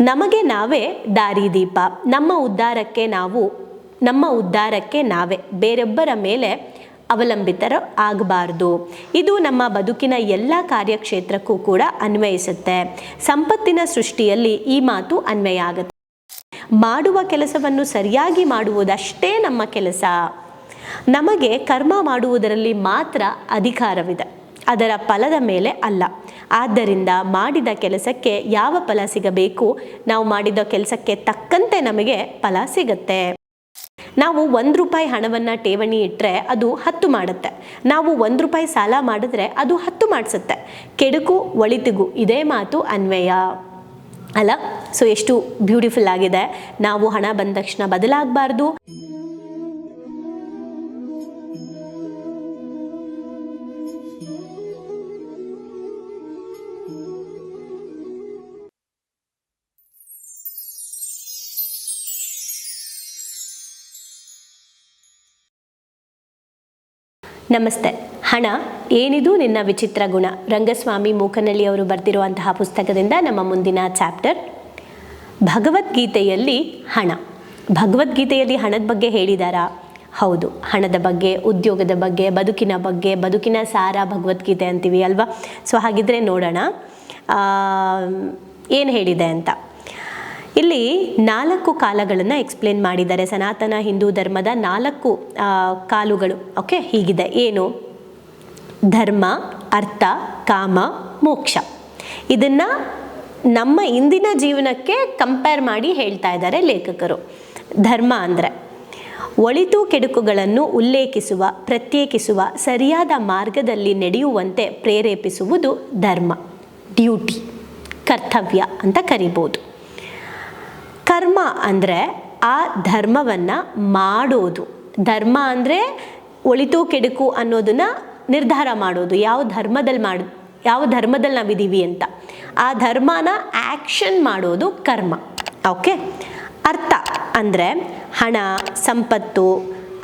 ನಮಗೆ ನಾವೇ ದಾರಿದೀಪ ನಮ್ಮ ಉದ್ಧಾರಕ್ಕೆ ನಾವು, ನಮ್ಮ ಉದ್ಧಾರಕ್ಕೆ ನಾವೇ. ಬೇರೊಬ್ಬರ ಮೇಲೆ ಅವಲಂಬಿತರ ಆಗಬಾರ್ದು. ಇದು ನಮ್ಮ ಬದುಕಿನ ಎಲ್ಲ ಕಾರ್ಯಕ್ಷೇತ್ರಕ್ಕೂ ಕೂಡ ಅನ್ವಯಿಸುತ್ತೆ. ಸಂಪತ್ತಿನ ಸೃಷ್ಟಿಯಲ್ಲಿ ಈ ಮಾತು ಅನ್ವಯ ಆಗುತ್ತೆ. ಮಾಡುವ ಕೆಲಸವನ್ನು ಸರಿಯಾಗಿ ಮಾಡುವುದಷ್ಟೇ ನಮ್ಮ ಕೆಲಸ. ನಮಗೆ ಕರ್ಮ ಮಾಡುವುದರಲ್ಲಿ ಮಾತ್ರ ಅಧಿಕಾರವಿದೆ. ಅದರ ಫಲದ ಮೇಲೆ ಅಲ್ಲ. ಆದ್ದರಿಂದ ಮಾಡಿದ ಕೆಲಸಕ್ಕೆ ಯಾವ ಫಲ ಸಿಗಬೇಕು? ನಾವು ಮಾಡಿದ ಕೆಲಸಕ್ಕೆ ತಕ್ಕಂತೆ ನಮಗೆ ಫಲ ಸಿಗುತ್ತೆ. ನಾವು ಒಂದು ರೂಪಾಯಿ ಹಣವನ್ನು ಠೇವಣಿ ಇಟ್ಟರೆ ಅದು ಹತ್ತು ಮಾಡುತ್ತೆ. ನಾವು ಒಂದು ರೂಪಾಯಿ ಸಾಲ ಮಾಡಿದ್ರೆ ಅದು ಹತ್ತು ಮಾಡಿಸುತ್ತೆ. ಕೆಡುಕು ಒಳಿತಿಗೂ ಇದೇ ಮಾತು ಅನ್ವಯ. ಅಲ್ಲ, ಸೊ ಎಷ್ಟು ಬ್ಯೂಟಿಫುಲ್ ಆಗಿದೆ. ನಾವು ಹಣ ಬಂದ ತಕ್ಷಣ ಬದಲಾಗಬಾರ್ದು. ನಮಸ್ತೆ. ಹಣ, ಏನಿದು ನಿನ್ನ ವಿಚಿತ್ರ ಗುಣ? ರಂಗಸ್ವಾಮಿ ಮೂಕನಳ್ಳಿ ಅವರು ಬರೆದಿರುವಂತಹ ಪುಸ್ತಕದಿಂದ ನಮ್ಮ ಮುಂದಿನ ಚಾಪ್ಟರ್. ಭಗವದ್ಗೀತೆಯಲ್ಲಿ ಹಣ. ಭಗವದ್ಗೀತೆಯಲ್ಲಿ ಹಣದ ಬಗ್ಗೆ ಹೇಳಿದಾರಾ? ಹೌದು. ಹಣದ ಬಗ್ಗೆ, ಉದ್ಯೋಗದ ಬಗ್ಗೆ, ಬದುಕಿನ ಬಗ್ಗೆ, ಬದುಕಿನ ಸಾರ ಭಗವದ್ಗೀತೆ ಅಂತೀವಿ ಅಲ್ವಾ? ಸೊ ಹಾಗಿದ್ರೆ ನೋಡೋಣ. ಏನು ಹೇಳಿದೆ ಅಂತ? ಇಲ್ಲಿ ನಾಲ್ಕು ಕಾಲಗಳನ್ನು ಎಕ್ಸ್ಪ್ಲೇನ್ ಮಾಡಿದ್ದಾರೆ. ಸನಾತನ, ಹಿಂದೂ ಧರ್ಮದ ನಾಲ್ಕು ಕಾಲುಗಳು. ಓಕೆ ಹೀಗಿದೆ. ಏನು? ಧರ್ಮ, ಅರ್ಥ, ಕಾಮ, ಮೋಕ್ಷ. ಇದನ್ನು ನಮ್ಮ ಇಂದಿನ ಜೀವನಕ್ಕೆ ಕಂಪೇರ್ ಮಾಡಿ ಹೇಳ್ತಾ ಇದ್ದಾರೆ ಲೇಖಕರು. ಧರ್ಮ ಅಂದರೆ ಒಳಿತು ಕೆಡುಕುಗಳನ್ನು ಉಲ್ಲೇಖಿಸುವ, ಪ್ರತ್ಯೇಕಿಸುವ, ಸರಿಯಾದ ಮಾರ್ಗದಲ್ಲಿ ನಡೆಯುವಂತೆ ಪ್ರೇರೇಪಿಸುವುದು ಧರ್ಮ. ಡ್ಯೂಟಿ. ಕರ್ತವ್ಯ ಅಂತ ಕರಿಬೋದು. ಕರ್ಮ ಅಂದರೆ ಆ ಧರ್ಮವನ್ನು ಮಾಡೋದು. ಧರ್ಮ ಅಂದರೆ ಒಳಿತು ಕೆಡುಕು ಅನ್ನೋದನ್ನ ನಿರ್ಧಾರ ಮಾಡೋದು. ಯಾವ ಧರ್ಮದಲ್ಲಿ ಮಾಡ, ಯಾವ ಧರ್ಮದಲ್ಲಿ ನಾವಿದ್ದೀವಿ ಅಂತ. ಆ ಧರ್ಮನ ಆ್ಯಕ್ಷನ್ ಮಾಡೋದು ಕರ್ಮ. ಓಕೆ? ಅರ್ಥ ಅಂದರೆ ಹಣ, ಸಂಪತ್ತು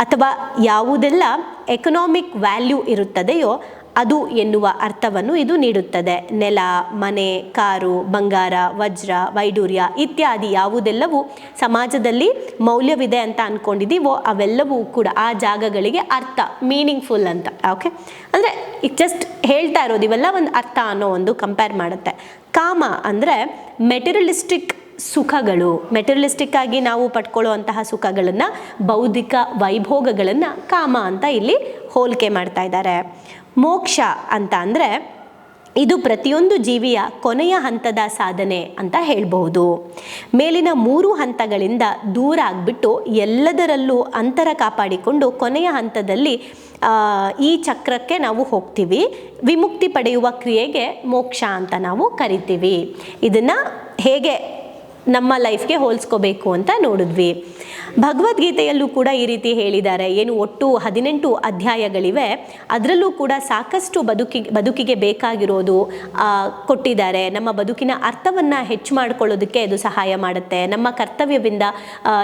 ಅಥವಾ ಯಾವುದೆಲ್ಲ ಎಕನಾಮಿಕ್ ವ್ಯಾಲ್ಯೂ ಇರುತ್ತದೆಯೋ ಅದು ಎನ್ನುವ ಅರ್ಥವನ್ನು ಇದು ನೀಡುತ್ತದೆ. ನೆಲ, ಮನೆ, ಕಾರು, ಬಂಗಾರ, ವಜ್ರ ವೈಡೂರ್ಯ ಇತ್ಯಾದಿ ಯಾವುದೆಲ್ಲವೂ ಸಮಾಜದಲ್ಲಿ ಮೌಲ್ಯವಿದೆ ಅಂತ ಅಂದ್ಕೊಂಡಿದ್ದೀವೋ ಅವೆಲ್ಲವೂ ಕೂಡ ಆ ಜಾಗಗಳಿಗೆ ಅರ್ಥ ಮೀನಿಂಗ್ಫುಲ್ ಅಂತ. ಓಕೆ ಅಂದರೆ ಇಟ್ ಜಸ್ಟ್ ಹೇಳ್ತಾ ಇರೋದು ಇವೆಲ್ಲ ಒಂದು ಅರ್ಥ ಅನ್ನೋ ಒಂದು ಕಂಪೇರ್ ಮಾಡುತ್ತೆ. ಕಾಮ ಅಂದರೆ ಮೆಟೀರಿಯಲಿಸ್ಟಿಕ್ ಸುಖಗಳು. ಮೆಟೀರಿಯಲಿಸ್ಟಿಕ್ ಆಗಿ ನಾವು ಪಡ್ಕೊಳ್ಳುವಂತಹ ಸುಖಗಳನ್ನು ಬೌದ್ಧಿಕ ವೈಭೋಗಗಳನ್ನು ಕಾಮ ಅಂತ ಇಲ್ಲಿ ಹೋಲಿಕೆ ಮಾಡ್ತಾ ಇದ್ದಾರೆ. ಮೋಕ್ಷ ಅಂತ ಅಂದರೆ ಇದು ಪ್ರತಿಯೊಂದು ಜೀವಿಯ ಕೊನೆಯ ಹಂತದ ಸಾಧನೆ ಅಂತ ಹೇಳಬಹುದು. ಮೇಲಿನ ಮೂರು ಹಂತಗಳಿಂದ ದೂರ ಆಗಿಬಿಟ್ಟು ಎಲ್ಲದರಲ್ಲೂ ಅಂತರ ಕಾಪಾಡಿಕೊಂಡು ಕೊನೆಯ ಹಂತದಲ್ಲಿ ಈ ಚಕ್ರಕ್ಕೆ ನಾವು ಹೋಗ್ತೀವಿ. ವಿಮುಕ್ತಿ ಪಡೆಯುವ ಕ್ರಿಯೆಗೆ ಮೋಕ್ಷ ಅಂತ ನಾವು ಕರಿತೀವಿ. ಇದನ್ನು ಹೇಗೆ ನಮ್ಮ ಲೈಫ್ಗೆ ಹೋಲಿಸ್ಕೋಬೇಕು ಅಂತ ನೋಡಿದ್ವಿ. ಭಗವದ್ಗೀತೆಯಲ್ಲೂ ಕೂಡ ಈ ರೀತಿ ಹೇಳಿದ್ದಾರೆ. ಏನು ಒಟ್ಟು ಹದಿನೆಂಟು ಅಧ್ಯಾಯಗಳಿವೆ. ಅದರಲ್ಲೂ ಕೂಡ ಸಾಕಷ್ಟು ಬದುಕಿ, ಬದುಕಿಗೆ ಬೇಕಾಗಿರೋದು ಕೊಟ್ಟಿದ್ದಾರೆ. ನಮ್ಮ ಬದುಕಿನ ಅರ್ಥವನ್ನು ಹೆಚ್ಚು ಮಾಡಿಕೊಳ್ಳೋದಕ್ಕೆ ಅದು ಸಹಾಯ ಮಾಡುತ್ತೆ. ನಮ್ಮ ಕರ್ತವ್ಯದಿಂದ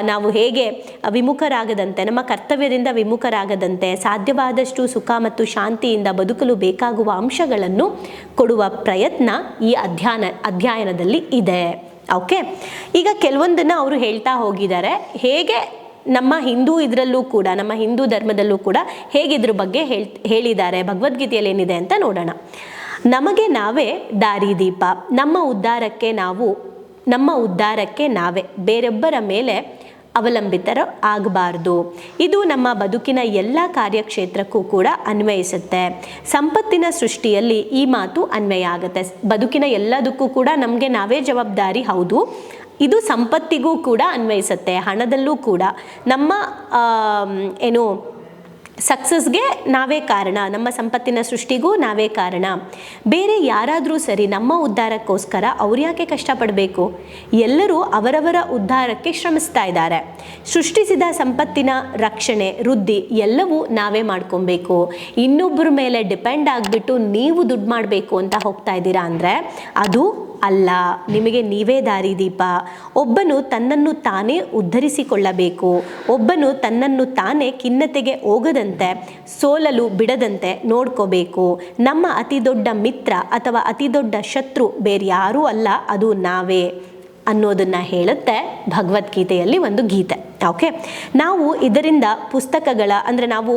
ನಾವು ಹೇಗೆ ವಿಮುಖರಾಗದಂತೆ, ನಮ್ಮ ಕರ್ತವ್ಯದಿಂದ ವಿಮುಖರಾಗದಂತೆ, ಸಾಧ್ಯವಾದಷ್ಟು ಸುಖ ಮತ್ತು ಶಾಂತಿಯಿಂದ ಬದುಕಲು ಬೇಕಾಗುವ ಅಂಶಗಳನ್ನು ಕೊಡುವ ಪ್ರಯತ್ನ ಈ ಅಧ್ಯಯನ ಅಧ್ಯಯನದಲ್ಲಿ ಇದೆ. ಓಕೆ ಈಗ ಕೆಲವೊಂದನ್ನು ಅವರು ಹೇಳ್ತಾ ಹೋಗಿದ್ದಾರೆ. ಹೇಗೆ ನಮ್ಮ ಹಿಂದೂ ಇದರಲ್ಲೂ ಕೂಡ, ನಮ್ಮ ಹಿಂದೂ ಧರ್ಮದಲ್ಲೂ ಕೂಡ ಹೇಗೆ ಬಗ್ಗೆ ಹೇಳ್, ಹೇಳಿದ್ದಾರೆ. ಭಗವದ್ಗೀತೆಯಲ್ಲಿ ಏನಿದೆ ಅಂತ ನೋಡೋಣ. ನಮಗೆ ನಾವೇ ದಾರಿದೀಪ ನಮ್ಮ ಉದ್ಧಾರಕ್ಕೆ ನಾವು, ನಮ್ಮ ಉದ್ಧಾರಕ್ಕೆ ನಾವೇ. ಬೇರೊಬ್ಬರ ಮೇಲೆ ಅವಲಂಬಿತರ ಆಗಬಾರ್ದು. ಇದು ನಮ್ಮ ಬದುಕಿನ ಎಲ್ಲ ಕಾರ್ಯಕ್ಷೇತ್ರಕ್ಕೂ ಕೂಡ ಅನ್ವಯಿಸುತ್ತೆ. ಸಂಪತ್ತಿನ ಸೃಷ್ಟಿಯಲ್ಲಿ ಈ ಮಾತು ಅನ್ವಯ ಆಗುತ್ತೆ. ಬದುಕಿನ ಎಲ್ಲದಕ್ಕೂ ಕೂಡ ನಮಗೆ ನಾವೇ ಜವಾಬ್ದಾರಿ, ಹೌದು. ಇದು ಸಂಪತ್ತಿಗೂ ಕೂಡ ಅನ್ವಯಿಸುತ್ತೆ, ಹಣದಲ್ಲೂ ಕೂಡ. ನಮ್ಮ ಏನು ಸಕ್ಸಸ್ಗೆ ನಾವೇ ಕಾರಣ, ನಮ್ಮ ಸಂಪತ್ತಿನ ಸೃಷ್ಟಿಗೂ ನಾವೇ ಕಾರಣ. ಬೇರೆ ಯಾರಾದರೂ ಸರಿ ನಮ್ಮ ಉದ್ಧಾರಕ್ಕೋಸ್ಕರ ಅವ್ರು ಯಾಕೆ ಕಷ್ಟಪಡಬೇಕು? ಎಲ್ಲರೂ ಅವರವರ ಉದ್ಧಾರಕ್ಕೆ ಶ್ರಮಿಸ್ತಾ ಇದ್ದಾರೆ. ಸೃಷ್ಟಿಸಿದ ಸಂಪತ್ತಿನ ರಕ್ಷಣೆ, ವೃದ್ಧಿ ಎಲ್ಲವೂ ನಾವೇ ಮಾಡ್ಕೊಬೇಕು. ಇನ್ನೊಬ್ಬರ ಮೇಲೆ ಡಿಪೆಂಡ್ ಆಗಿಬಿಟ್ಟು ನೀವು ದುಡ್ಡು ಮಾಡಬೇಕು ಅಂತ ಹೋಗ್ತಾ ಇದ್ದೀರಾ ಅಂದರೆ ಅದು ಅಲ್ಲ, ನಿಮಗೆ ನೀವೇ ದಾರಿದೀಪ ಒಬ್ಬನು ತನ್ನನ್ನು ತಾನೇ ಉದ್ಧರಿಸಿಕೊಳ್ಳಬೇಕು. ಒಬ್ಬನು ತನ್ನನ್ನು ತಾನೇ ಖಿನ್ನತೆಗೆ ಹೋಗದಂತೆ, ಸೋಲಲು ಬಿಡದಂತೆ ನೋಡ್ಕೋಬೇಕು. ನಮ್ಮ ಅತಿ ದೊಡ್ಡ ಮಿತ್ರ ಅಥವಾ ಅತಿ ದೊಡ್ಡ ಶತ್ರು ಬೇರ್ಯಾರೂ ಅಲ್ಲ, ಅದು ನಾವೇ ಅನ್ನೋದನ್ನ ಹೇಳುತ್ತೆ ಭಗವದ್ಗೀತೆಯಲ್ಲಿ ಒಂದು ಗೀತೆ. ಓಕೆ? ನಾವು ಇದರಿಂದ ಪುಸ್ತಕಗಳ, ಅಂದರೆ ನಾವು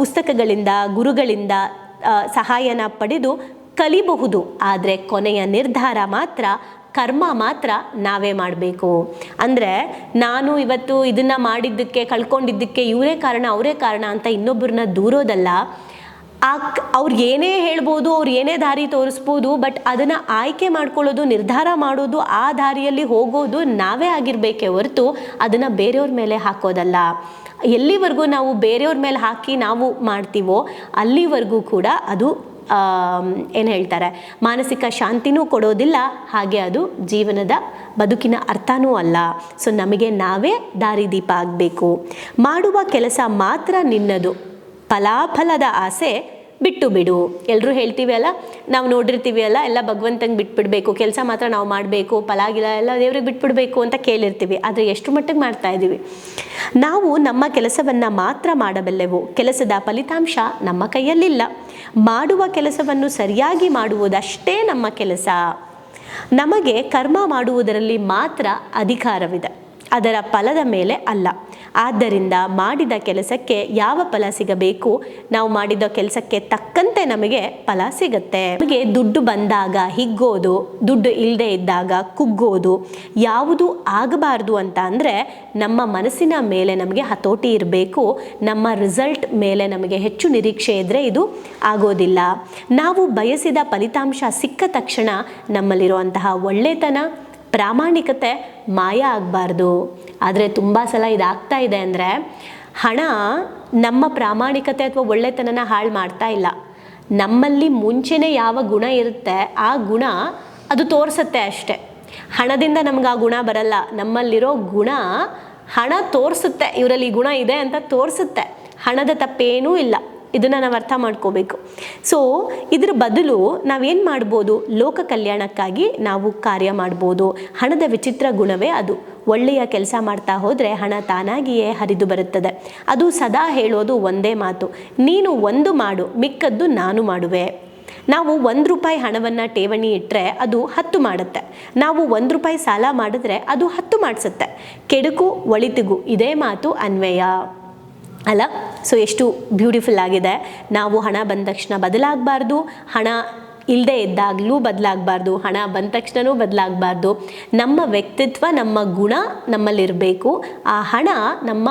ಪುಸ್ತಕಗಳಿಂದ, ಗುರುಗಳಿಂದ ಸಹಾಯನ ಪಡೆದು ಕಲಿಬಹುದು, ಆದರೆ ಕೊನೆಯ ನಿರ್ಧಾರ ಮಾತ್ರ, ಕರ್ಮ ಮಾತ್ರ ನಾವೇ ಮಾಡಬೇಕು. ಅಂದರೆ ನಾನು ಇವತ್ತು ಇದನ್ನು ಮಾಡಿದ್ದಕ್ಕೆ, ಕಳ್ಕೊಂಡಿದ್ದಕ್ಕೆ ಇವರೇ ಕಾರಣ, ಅವರೇ ಕಾರಣ ಅಂತ ಇನ್ನೊಬ್ಬರನ್ನ ದೂರೋದಲ್ಲ. ಆ ಅವ್ರು ಏನೇ ಹೇಳ್ಬೋದು, ಅವ್ರು ಏನೇ ದಾರಿ ತೋರಿಸ್ಬೋದು, ಬಟ್ ಅದನ್ನು ಆಯ್ಕೆ ಮಾಡ್ಕೊಳ್ಳೋದು, ನಿರ್ಧಾರ ಮಾಡೋದು, ಆ ದಾರಿಯಲ್ಲಿ ಹೋಗೋದು ನಾವೇ ಆಗಿರಬೇಕೇ ಹೊರತು ಅದನ್ನು ಬೇರೆಯವ್ರ ಮೇಲೆ ಹಾಕೋದಲ್ಲ. ಎಲ್ಲಿವರೆಗೂ ನಾವು ಬೇರೆಯವ್ರ ಮೇಲೆ ಹಾಕಿ ನಾವು ಮಾಡ್ತೀವೋ, ಅಲ್ಲಿವರೆಗೂ ಕೂಡ ಅದು ಏನು ಹೇಳ್ತಾರೆ? ಮಾನಸಿಕ ಶಾಂತಿನೂ ಕೊಡೋದಿಲ್ಲ, ಹಾಗೆ ಅದು ಜೀವನದ ಬದುಕಿನ ಅರ್ಥನೂ ಅಲ್ಲ. ಸೊ ನಮಗೆ ನಾವೇ ದಾರಿದೀಪ ಆಗಬೇಕು ಮಾಡುವ ಕೆಲಸ ಮಾತ್ರ ನಿನ್ನದು. ಫಲಾಫಲದ ಆಸೆ ಬಿಟ್ಟು ಬಿಡು. ಎಲ್ಲರೂ ಹೇಳ್ತೀವಿ ಅಲ್ಲ? ನಾವು ನೋಡಿರ್ತೀವಿ ಅಲ್ಲ? ಎಲ್ಲ ಭಗವಂತಂಗೆ ಬಿಟ್ಬಿಡ್ಬೇಕು. ಕೆಲಸ ಮಾತ್ರ ನಾವು ಮಾಡಬೇಕು. ಪಲಾಗಿಲ್ಲ ಎಲ್ಲ ದೇವ್ರಿಗೆ ಬಿಟ್ಬಿಡ್ಬೇಕು ಅಂತ ಕೇಳಿರ್ತೀವಿ. ಆದರೆ ಎಷ್ಟು ಮಟ್ಟಿಗೆ ಮಾಡ್ತಾ ಇದ್ದೀವಿ ನಾವು ನಮ್ಮ ಕೆಲಸವನ್ನು ಮಾತ್ರ ಮಾಡಬಲ್ಲೆವು. ಕೆಲಸದ ಫಲಿತಾಂಶ ನಮ್ಮ ಕೈಯಲ್ಲಿಲ್ಲ. ಮಾಡುವ ಕೆಲಸವನ್ನು ಸರಿಯಾಗಿ ಮಾಡುವುದಷ್ಟೇ ನಮ್ಮ ಕೆಲಸ. ನಮಗೆ ಕರ್ಮ ಮಾಡುವುದರಲ್ಲಿ ಮಾತ್ರ ಅಧಿಕಾರವಿದೆ. ಅದರ ಫಲದ ಮೇಲೆ ಅಲ್ಲ. ಆದ್ದರಿಂದ ಮಾಡಿದ ಕೆಲಸಕ್ಕೆ ಯಾವ ಫಲ ಸಿಗಬೇಕು? ನಾವು ಮಾಡಿದ ಕೆಲಸಕ್ಕೆ ತಕ್ಕಂತೆ ನಮಗೆ ಫಲ ಸಿಗುತ್ತೆ. ನಮಗೆ ದುಡ್ಡು ಬಂದಾಗ ಹಿಗ್ಗೋದು, ದುಡ್ಡು ಇಲ್ಲದೆ ಇದ್ದಾಗ ಕುಗ್ಗೋದು ಯಾವುದು ಆಗಬಾರ್ದು ಅಂತ ಅಂದರೆ ನಮ್ಮ ಮನಸ್ಸಿನ ಮೇಲೆ ನಮಗೆ ಹತೋಟಿ ಇರಬೇಕು. ನಮ್ಮ ರಿಸಲ್ಟ್ ಮೇಲೆ ನಮಗೆ ಹೆಚ್ಚು ನಿರೀಕ್ಷೆ ಇದ್ದರೆ ಇದು ಆಗೋದಿಲ್ಲ. ನಾವು ಬಯಸಿದ ಫಲಿತಾಂಶ ಸಿಕ್ಕ ತಕ್ಷಣ ನಮ್ಮಲ್ಲಿರುವಂತಹ ಒಳ್ಳೆತನ ಪ್ರಾಮಾಣಿಕತೆ ಮಾಯ ಆಗಬಾರ್ದು. ಆದರೆ ತುಂಬ ಸಲ ಇದಾಗ್ತಾ ಇದೆ ಅಂದರೆ ಹಣ ನಮ್ಮ ಪ್ರಾಮಾಣಿಕತೆ ಅಥವಾ ಒಳ್ಳೆತನನ ಹಾಳು ಮಾಡ್ತಾ ಇಲ್ಲ. ನಮ್ಮಲ್ಲಿ ಮುಂಚೆನೇ ಯಾವ ಗುಣ ಇರುತ್ತೆ, ಆ ಗುಣ ಅದು ತೋರಿಸುತ್ತೆ ಅಷ್ಟೆ. ಹಣದಿಂದ ನಮ್ಗೆ ಆ ಗುಣ ಬರಲ್ಲ. ನಮ್ಮಲ್ಲಿರೋ ಗುಣ ಹಣ ತೋರಿಸುತ್ತೆ. ಇವರಲ್ಲಿ ಗುಣ ಇದೆ ಅಂತ ತೋರಿಸುತ್ತೆ. ಹಣದ ತಪ್ಪೇನೂ ಇಲ್ಲ. ಇದನ್ನು ನಾವು ಅರ್ಥ ಮಾಡ್ಕೋಬೇಕು. ಸೊ ಇದರ ಬದಲು ನಾವೇನು ಮಾಡ್ಬೋದು? ಲೋಕ ಕಲ್ಯಾಣಕ್ಕಾಗಿ ನಾವು ಕಾರ್ಯ ಮಾಡ್ಬೋದು. ಹಣದ ವಿಚಿತ್ರ ಗುಣವೇ ಅದು. ಒಳ್ಳೆಯ ಕೆಲಸ ಮಾಡ್ತಾ ಹೋದರೆ ಹಣ ತಾನಾಗಿಯೇ ಹರಿದು ಬರುತ್ತದೆ. ಅದು ಸದಾ ಹೇಳೋದು ಒಂದೇ ಮಾತು. ನೀನು ಒಂದು ಮಾಡು, ಮಿಕ್ಕದ್ದು ನಾನು ಮಾಡುವೆ. ನಾವು ಒಂದು ರೂಪಾಯಿ ಹಣವನ್ನು ಠೇವಣಿ ಇಟ್ಟರೆ ಅದು ಹತ್ತು ಮಾಡುತ್ತೆ. ನಾವು ಒಂದು ರೂಪಾಯಿ ಸಾಲ ಮಾಡಿದ್ರೆ ಅದು ಹತ್ತು ಮಾಡಿಸುತ್ತೆ. ಕೆಡುಕು, ಒಳಿತಿಗೂ, ಇದೇ ಮಾತು ಅನ್ವಯ. ಅಲ್ಲ? ಸೊ ಎಷ್ಟು ಬ್ಯೂಟಿಫುಲ್ ಆಗಿದೆ. ನಾವು ಹಣ ಬಂದ ತಕ್ಷಣ ಬದಲಾಗಬಾರ್ದು. ಹಣ ಇಲ್ಲದೆ ಇದ್ದಾಗಲೂ ಬದಲಾಗಬಾರ್ದು. ಹಣ ಬಂದ ತಕ್ಷಣವೂ ಬದಲಾಗಬಾರ್ದು. ನಮ್ಮ ವ್ಯಕ್ತಿತ್ವ, ನಮ್ಮ ಗುಣ ನಮ್ಮಲ್ಲಿರಬೇಕು. ಆ ಹಣ ನಮ್ಮ,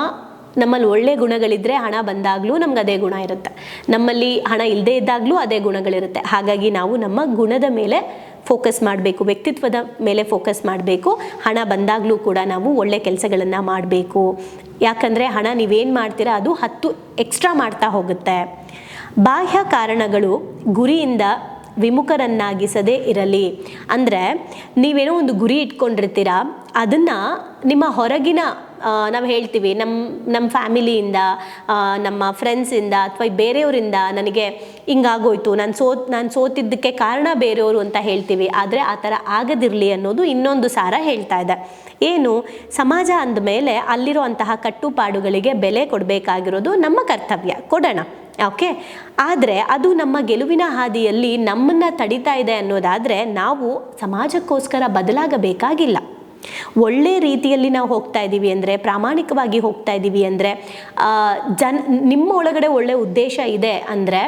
ನಮ್ಮಲ್ಲಿ ಒಳ್ಳೆ ಗುಣಗಳಿದ್ದರೆ ಹಣ ಬಂದಾಗಲೂ ನಮ್ಗೆ ಅದೇ ಗುಣ ಇರುತ್ತೆ. ನಮ್ಮಲ್ಲಿ ಹಣ ಇಲ್ಲದೇ ಇದ್ದಾಗಲೂ ಅದೇ ಗುಣಗಳಿರುತ್ತೆ. ಹಾಗಾಗಿ ನಾವು ನಮ್ಮ ಗುಣದ ಮೇಲೆ ಫೋಕಸ್ ಮಾಡಬೇಕು, ವ್ಯಕ್ತಿತ್ವದ ಮೇಲೆ ಫೋಕಸ್ ಮಾಡಬೇಕು. ಹಣ ಬಂದಾಗಲೂ ಕೂಡ ನಾವು ಒಳ್ಳೆ ಕೆಲಸಗಳನ್ನು ಮಾಡಬೇಕು. ಯಾಕಂದರೆ ಹಣ ನೀವೇನು ಮಾಡ್ತೀರಾ, ಅದು ಹತ್ತು ಎಕ್ಸ್ಟ್ರಾ ಮಾಡ್ತಾ ಹೋಗುತ್ತೆ. ಬಾಹ್ಯ ಕಾರಣಗಳು ಗುರಿಯಿಂದ ವಿಮುಖರನ್ನಾಗಿಸದೇ ಇರಲಿ. ಅಂದರೆ ನೀವೇನೋ ಒಂದು ಗುರಿ ಇಟ್ಕೊಂಡಿರ್ತೀರ, ಅದನ್ನು ನಿಮ್ಮ ಹೊರಗಿನ ನಾವು ಹೇಳ್ತೀವಿ ನಮ್ಮ ನಮ್ಮ ಫ್ಯಾಮಿಲಿಯಿಂದ ನಮ್ಮ ಫ್ರೆಂಡ್ಸಿಂದ ಅಥವಾ ಬೇರೆಯವರಿಂದ ನನಗೆ ಹಿಂಗಾಗೋಯ್ತು, ನಾನು ಸೋತ್ ನಾನು ಸೋತಿದ್ದಕ್ಕೆ ಕಾರಣ ಬೇರೆಯವರು ಅಂತ ಹೇಳ್ತೀವಿ, ಆದರೆ ಆ ಥರ ಆಗದಿರಲಿ ಅನ್ನೋದು ಇನ್ನೊಂದು ಸಾರ ಹೇಳ್ತಾ ಇದೆ. ಏನು, ಸಮಾಜ ಅಂದಮೇಲೆ ಅಲ್ಲಿರೋ ಅಂತಹ ಕಟ್ಟುಪಾಡುಗಳಿಗೆ ಬೆಲೆ ಕೊಡಬೇಕಾಗಿರೋದು ನಮ್ಮ ಕರ್ತವ್ಯ, ಕೊಡೋಣ, ಓಕೆ? ಆದರೆ ಅದು ನಮ್ಮ ಗೆಲುವಿನ ಹಾದಿಯಲ್ಲಿ ನಮ್ಮನ್ನು ತಡಿತಾ ಇದೆ ಅನ್ನೋದಾದರೆ ನಾವು ಸಮಾಜಕ್ಕೋಸ್ಕರ ಬದಲಾಗಬೇಕಾಗಿಲ್ಲ. ಒಳ್ಳೆ ರೀತಿಯಲ್ಲಿ ನಾವು ಹೋಗ್ತಾ ಇದ್ದೀವಿ ಅಂದರೆ, ಪ್ರಾಮಾಣಿಕವಾಗಿ ಹೋಗ್ತಾ ಇದ್ದೀವಿ ಅಂದರೆ ಜನ, ನಿಮ್ಮ ಒಳಗಡೆ ಒಳ್ಳೆ ಉದ್ದೇಶ ಇದೆ ಅಂದರೆ,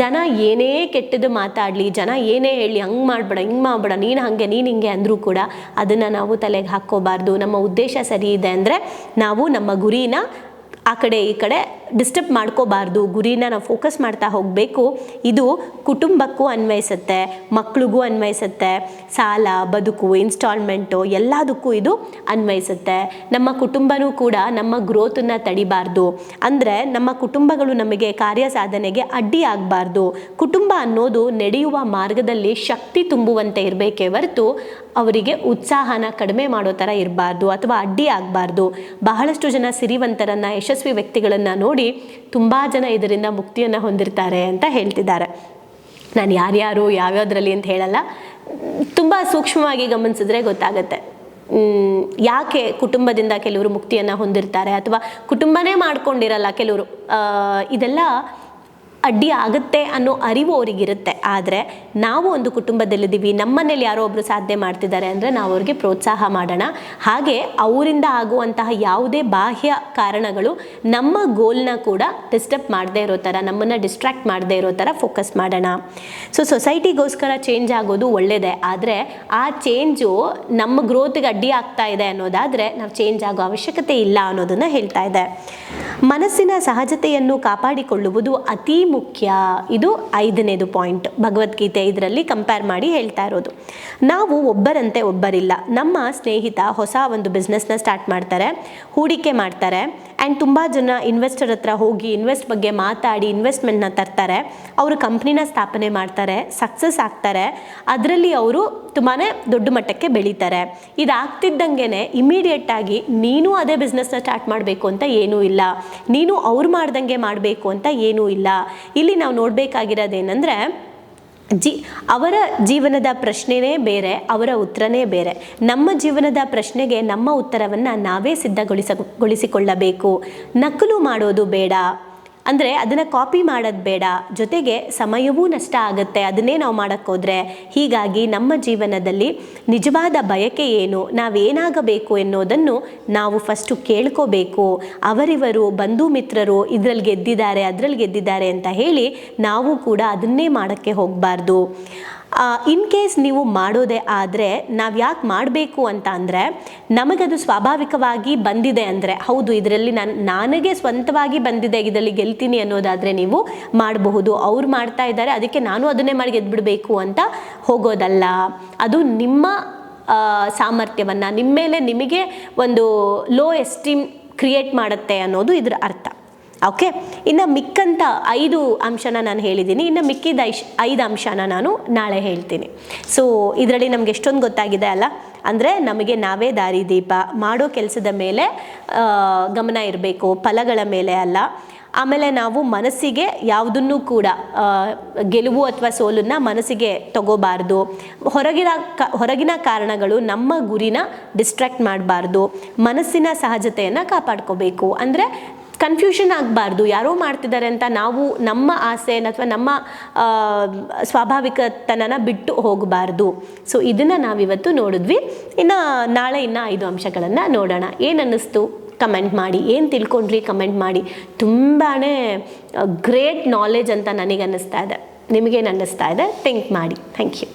ಜನ ಏನೇ ಕೆಟ್ಟದ್ದು ಮಾತಾಡಲಿ, ಜನ ಏನೇ ಹೇಳಿ ಹಂಗೆ ಮಾಡಬೇಡ, ಹಿಂಗೆ ಮಾಡಬೇಡ, ನೀನು ಹಾಗೆ, ನೀನು ಹಿಂಗೆ ಅಂದರೂ ಕೂಡ ಅದನ್ನು ನಾವು ತಲೆಗೆ ಹಾಕ್ಕೋಬಾರ್ದು. ನಮ್ಮ ಉದ್ದೇಶ ಸರಿ ಇದೆ ಅಂದರೆ, ನಾವು ನಮ್ಮ ಗುರಿನ ಆ ಕಡೆ ಈ ಕಡೆ ಡಿಸ್ಟರ್ಬ್ ಮಾಡ್ಕೋಬಾರ್ದು, ಗುರಿನ ನಾವು ಫೋಕಸ್ ಮಾಡ್ತಾ ಹೋಗಬೇಕು. ಇದು ಕುಟುಂಬಕ್ಕೂ ಅನ್ವಯಿಸುತ್ತೆ, ಮಕ್ಳಿಗೂ ಅನ್ವಯಿಸುತ್ತೆ, ಸಾಲ, ಬದುಕು ಇನ್ಸ್ಟಾಲ್ಮೆಂಟು ಎಲ್ಲದಕ್ಕೂ ಇದು ಅನ್ವಯಿಸುತ್ತೆ. ನಮ್ಮ ಕುಟುಂಬನೂ ಕೂಡ ನಮ್ಮ ಗ್ರೋತನ್ನು ತಡಿಬಾರ್ದು. ಅಂದರೆ ನಮ್ಮ ಕುಟುಂಬಗಳು ನಮಗೆ ಕಾರ್ಯ ಸಾಧನೆಗೆ ಅಡ್ಡಿ ಆಗಬಾರ್ದು. ಕುಟುಂಬ ಅನ್ನೋದು ನಡೆಯುವ ಮಾರ್ಗದಲ್ಲಿ ಶಕ್ತಿ ತುಂಬುವಂತೆ ಇರಬೇಕೇ ಹೊರತು ಅವರಿಗೆ ಉತ್ಸಾಹನ ಕಡಿಮೆ ಮಾಡೋ ಥರ ಇರಬಾರ್ದು ಅಥವಾ ಅಡ್ಡಿ ಆಗಬಾರ್ದು. ಬಹಳಷ್ಟು ಜನ ಸಿರಿವಂತರನ್ನ, ಯಶಸ್ವಿ ವ್ಯಕ್ತಿಗಳನ್ನು ನೋಡಿ ತುಂಬ ಜನ ಇದರಿಂದ ಮುಕ್ತಿಯನ್ನು ಹೊಂದಿರ್ತಾರೆ ಅಂತ ಹೇಳ್ತಿದ್ದಾರೆ. ನಾನು ಯಾರ್ಯಾರು, ಯಾವ್ಯಾವ್ದ್ರಲ್ಲಿ ಅಂತ ಹೇಳಲ್ಲ. ತುಂಬ ಸೂಕ್ಷ್ಮವಾಗಿ ಗಮನಿಸಿದ್ರೆ ಗೊತ್ತಾಗುತ್ತೆ. ಯಾಕೆ ಕುಟುಂಬದಿಂದ ಕೆಲವರು ಮುಕ್ತಿಯನ್ನು ಹೊಂದಿರ್ತಾರೆ ಅಥವಾ ಕುಟುಂಬನೇ ಮಾಡ್ಕೊಂಡಿರಲ್ಲ ಕೆಲವರು? ಇದೆಲ್ಲ ಅಡ್ಡಿ ಆಗುತ್ತೆ ಅನ್ನೋ ಅರಿವು ಅವರಿಗಿರುತ್ತೆ. ಆದರೆ ನಾವು ಒಂದು ಕುಟುಂಬದಲ್ಲಿದ್ದೀವಿ, ನಮ್ಮನೇಲಿ ಯಾರೋ ಒಬ್ಬರು ಸಾಧನೆ ಮಾಡ್ತಿದ್ದಾರೆ ಅಂದರೆ ನಾವು ಅವ್ರಿಗೆ ಪ್ರೋತ್ಸಾಹ ಮಾಡೋಣ. ಹಾಗೆ ಅವರಿಂದ ಆಗುವಂತಹ ಯಾವುದೇ ಬಾಹ್ಯ ಕಾರಣಗಳು ನಮ್ಮ ಗೋಲ್ನ ಕೂಡ ಡಿಸ್ಟರ್ಬ್ ಮಾಡದೇ ಇರೋ ಥರ, ನಮ್ಮನ್ನು ಡಿಸ್ಟ್ರಾಕ್ಟ್ ಮಾಡದೇ ಇರೋ ಥರ ಫೋಕಸ್ ಮಾಡೋಣ. ಸೊ ಸೊಸೈಟಿಗೋಸ್ಕರ ಚೇಂಜ್ ಆಗೋದು ಒಳ್ಳೆಯದೇ ಆದರೆ ಆ ಚೇಂಜು ನಮ್ಮ ಗ್ರೋತ್ಗೆ ಅಡ್ಡಿ ಆಗ್ತಾ ಇದೆ ಅನ್ನೋದಾದರೆ ನಾವು ಚೇಂಜ್ ಆಗೋ ಅವಶ್ಯಕತೆ ಇಲ್ಲ ಅನ್ನೋದನ್ನು ಹೇಳ್ತಾ ಇದೆ. ಮನಸ್ಸಿನ ಸಹಜತೆಯನ್ನು ಕಾಪಾಡಿಕೊಳ್ಳುವುದು ಅತಿ ಮುಖ್ಯ. ಇದು ಐದನೇದು ಪಾಯಿಂಟ್ ಭಗವದ್ಗೀತೆ ಇದರಲ್ಲಿ ಕಂಪೇರ್ ಮಾಡಿ ಹೇಳ್ತಾ ಇರೋದು. ನಾವು ಒಬ್ಬರಂತೆ ಒಬ್ಬರಿಲ್ಲ. ನಮ್ಮ ಸ್ನೇಹಿತ ಹೊಸ ಒಂದು ಬಿಸ್ನೆಸ್ನ ಸ್ಟಾರ್ಟ್ ಮಾಡ್ತಾರೆ, ಹೂಡಿಕೆ ಮಾಡ್ತಾರೆ ಆ್ಯಂಡ್ ತುಂಬ ಜನ ಇನ್ವೆಸ್ಟರ್ ಹತ್ರ ಹೋಗಿ ಇನ್ವೆಸ್ಟ್ ಬಗ್ಗೆ ಮಾತಾಡಿ ಇನ್ವೆಸ್ಟ್ಮೆಂಟ್ನ ತರ್ತಾರೆ. ಅವರು ಕಂಪ್ನಿನ ಸ್ಥಾಪನೆ ಮಾಡ್ತಾರೆ ಸಕ್ಸಸ್ ಆಗ್ತಾರೆ. ಅದರಲ್ಲಿ ಅವರು ತುಂಬಾ ದೊಡ್ಡ ಮಟ್ಟಕ್ಕೆ ಬೆಳೀತಾರೆ. ಇದಾಗ್ತಿದ್ದಂಗೆ ಇಮಿಡಿಯೇಟ್ ಆಗಿ ನೀನು ಅದೇ ಬಿಸ್ನೆಸ್ನ ಸ್ಟಾರ್ಟ್ ಮಾಡಬೇಕು ಅಂತ ಏನೂ ಇಲ್ಲ. ನೀನು ಅವ್ರು ಮಾಡ್ದಂಗೆ ಮಾಡಬೇಕು ಅಂತ ಏನೂ ಇಲ್ಲ. ಇಲ್ಲಿ ನಾವು ನೋಡಬೇಕಾಗಿರೋದೇನೆಂದರೆ, ಜಿ, ಅವರ ಜೀವನದ ಪ್ರಶ್ನೆನೇ ಬೇರೆ, ಅವರ ಉತ್ತರನೇ ಬೇರೆ. ನಮ್ಮ ಜೀವನದ ಪ್ರಶ್ನೆಗೆ ನಮ್ಮ ಉತ್ತರವನ್ನು ನಾವೇ ಸಿದ್ಧಗೊಳಿಸಗೊಳಿಸಿಕೊಳ್ಳಬೇಕು ನಕಲು ಮಾಡೋದು ಬೇಡ. ಅಂದರೆ ಅದನ್ನು ಕಾಪಿ ಮಾಡೋದು ಬೇಡ. ಜೊತೆಗೆ ಸಮಯವೂ ನಷ್ಟ ಆಗುತ್ತೆ. ಅದನ್ನೇ ನಾವು ಮಾಡೋಕ್ಕೋದ್ರೆ ಹೀಗಾಗಿ ನಮ್ಮ ಜೀವನದಲ್ಲಿ ನಿಜವಾದ ಬಯಕೆ ಏನು? ನಾವೇನಾಗಬೇಕು ಎನ್ನುವುದನ್ನು ನಾವು ಫಸ್ಟು ಕೇಳ್ಕೋಬೇಕು. ಅವರಿವರು, ಬಂಧು ಮಿತ್ರರು ಇದರಲ್ಲಿ ಗೆದ್ದಿದ್ದಾರೆ, ಅದರಲ್ಲಿ ಗೆದ್ದಿದ್ದಾರೆ ಅಂತ ಹೇಳಿ ನಾವು ಕೂಡ ಅದನ್ನೇ ಮಾಡೋಕ್ಕೆ ಹೋಗಬಾರ್ದು. ಇನ್ ಕೇಸ್ ನೀವು ಮಾಡೋದೇ ಆದರೆ ನಾವು ಯಾಕೆ ಮಾಡಬೇಕು ಅಂತ ಅಂದರೆ ನಮಗದು ಸ್ವಾಭಾವಿಕವಾಗಿ ಬಂದಿದೆ ಅಂದರೆ, ಹೌದು, ಇದರಲ್ಲಿ ನಾನು, ನನಗೆ ಸ್ವಂತವಾಗಿ ಬಂದಿದೆ, ಇದರಲ್ಲಿ ಗೆಲ್ತೀನಿ ಅನ್ನೋದಾದರೆ ನೀವು ಮಾಡಬಹುದು. ಅವ್ರು ಮಾಡ್ತಾ ಇದ್ದಾರೆ, ಅದಕ್ಕೆ ನಾನು ಅದನ್ನೇ ಮಾಡಿ ಗೆದ್ಬಿಡಬೇಕು ಅಂತ ಹೋಗೋದಲ್ಲ. ಅದು ನಿಮ್ಮ ಸಾಮರ್ಥ್ಯವನ್ನು ನಿಮ್ಮ ಮೇಲೆ ನಿಮಗೆ ಒಂದು ಲೋ ಎಸ್ಟೀಮ್ ಕ್ರಿಯೇಟ್ ಮಾಡುತ್ತೆ ಅನ್ನೋದು ಇದರ ಅರ್ಥ. ಓಕೆ ಇನ್ನು ಮಿಕ್ಕಂಥ ಐದು ಅಂಶನ ನಾನು ಹೇಳಿದ್ದೀನಿ. ಇನ್ನು ಮಿಕ್ಕಿದ ಐಶ್, ಐದು ಅಂಶನ ನಾನು ನಾಳೆ ಹೇಳ್ತೀನಿ. ಸೊ ಇದರಲ್ಲಿ ನಮ್ಗೆ ಎಷ್ಟೊಂದು ಗೊತ್ತಾಗಿದೆ ಅಲ್ಲ? ಅಂದರೆ ನಮಗೆ ನಾವೇ ದಾರಿದೀಪ ಮಾಡೋ ಕೆಲಸದ ಮೇಲೆ ಗಮನ ಇರಬೇಕು, ಫಲಗಳ ಮೇಲೆ ಅಲ್ಲ. ಆಮೇಲೆ ನಾವು ಮನಸ್ಸಿಗೆ ಯಾವುದನ್ನು ಕೂಡ ಗೆಲುವು ಅಥವಾ ಸೋಲನ್ನು ಮನಸ್ಸಿಗೆ ತಗೋಬಾರ್ದು. ಹೊರಗಿನ ಕ, ಹೊರಗಿನ ಕಾರಣಗಳು ನಮ್ಮ ಗುರಿನ ಡಿಸ್ಟ್ರ್ಯಾಕ್ಟ್ ಮಾಡಬಾರ್ದು. ಮನಸ್ಸಿನ ಸಹಜತೆಯನ್ನು ಕಾಪಾಡ್ಕೋಬೇಕು. ಅಂದರೆ ಕನ್ಫ್ಯೂಷನ್ ಆಗಬಾರ್ದು. ಯಾರೋ ಮಾಡ್ತಿದ್ದಾರೆ ಅಂತ ನಾವು ನಮ್ಮ ಆಸೆ ಅಥವಾ ನಮ್ಮ ಸ್ವಾಭಾವಿಕತನನ ಬಿಟ್ಟು ಹೋಗಬಾರ್ದು. ಸೊ ಇದನ್ನು ನಾವಿವತ್ತು ನೋಡಿದ್ವಿ. ಇನ್ನು ನಾಳೆ ಇನ್ನು ಐದು ಅಂಶಗಳನ್ನು ನೋಡೋಣ. ಏನು ಅನ್ನಿಸ್ತು ಕಮೆಂಟ್ ಮಾಡಿ. ಏನು ತಿಳ್ಕೊಂಡ್ರಿ? ಕಮೆಂಟ್ ಮಾಡಿ. ತುಂಬಾ ಗ್ರೇಟ್ ನಾಲೆಜ್ ಅಂತ ನನಗೆ ಅನ್ನಿಸ್ತಾ ಇದೆ. ನಿಮಗೇನು ಅನ್ನಿಸ್ತಾ ಇದೆ? ಥಿಂಕ್ ಮಾಡಿ. Thank you